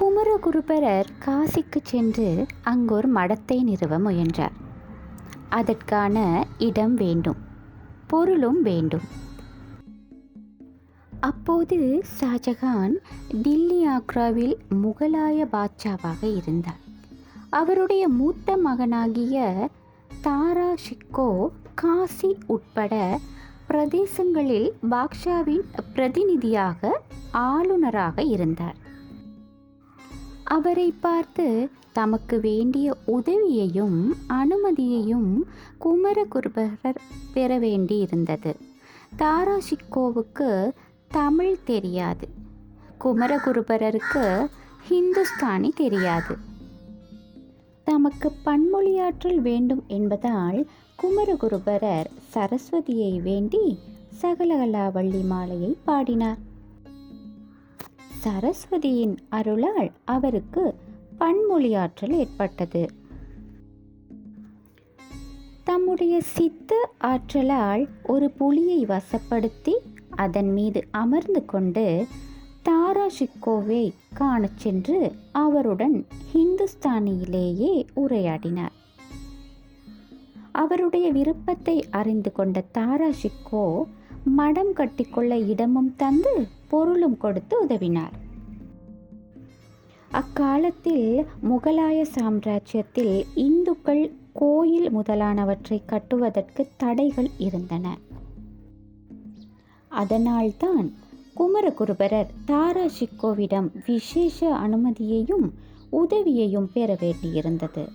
குமரகுருபரர் காசிக்கு சென்று அங்கொரு மடத்தை நிறுவ முயன்றார். அதற்கான இடம் வேண்டும் பொருளும் வேண்டும். அப்போது ஷாஜகான் டில்லி ஆக்ராவில் முகலாய பாட்சாவாக இருந்தார். அவருடைய மூத்த மகனாகிய தாரா ஷிக்கோ காசி உட்பட பிரதேசங்களில் பாக்ஷாவின் பிரதிநிதியாக ஆளுநராக இருந்தார். அவரை பார்த்து தமக்கு வேண்டிய உதவியையும் அனுமதியையும் குமரகுருபரர் பெற வேண்டியிருந்தது. தாராஷிக்கோவுக்கு தமிழ் தெரியாது. குமரகுருபரருக்கு ஹிந்துஸ்தானி தெரியாது. தமக்கு பன்மொழியாற்றல் வேண்டும் என்பதால் குமரகுருபரர் சரஸ்வதியை வேண்டி சகலகலாவள்ளி மாலையை பாடினார். சரஸ்வதியின் அருளால் அவருக்கு பன்மொழியாற்றல் ஏற்பட்டது. தம்முடைய சித்த ஆற்றலால் ஒரு புலியை வசப்படுத்தி அதன் மீது அமர்ந்து கொண்டு தாரா ஷிக்கோவை காணச் சென்று அவருடன் ஹிந்துஸ்தானியிலேயே உரையாடினார். அவருடைய விருப்பத்தை அறிந்து கொண்ட தாரா ஷிக்கோ மடம் கட்டிக்கொள்ள இடமும் தந்து பொருளும் கொடுத்து உதவினார். அக்காலத்தில் முகலாய சாம்ராஜ்யத்தில் இந்துக்கள் கோயில் முதலானவற்றை கட்டுவதற்கு தடைகள் இருந்தன. அதனால்தான் குமரகுருபரர் தாரா ஷிக்கோவிடம் விசேஷ அனுமதியையும் உதவியையும் பெற வேண்டியிருந்தது.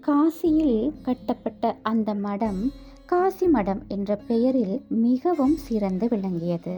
காசியில் கட்டப்பட்ட அந்த மடம் காசி மடம் என்ற பெயரில் மிகவும் சிறந்து விளங்கியது.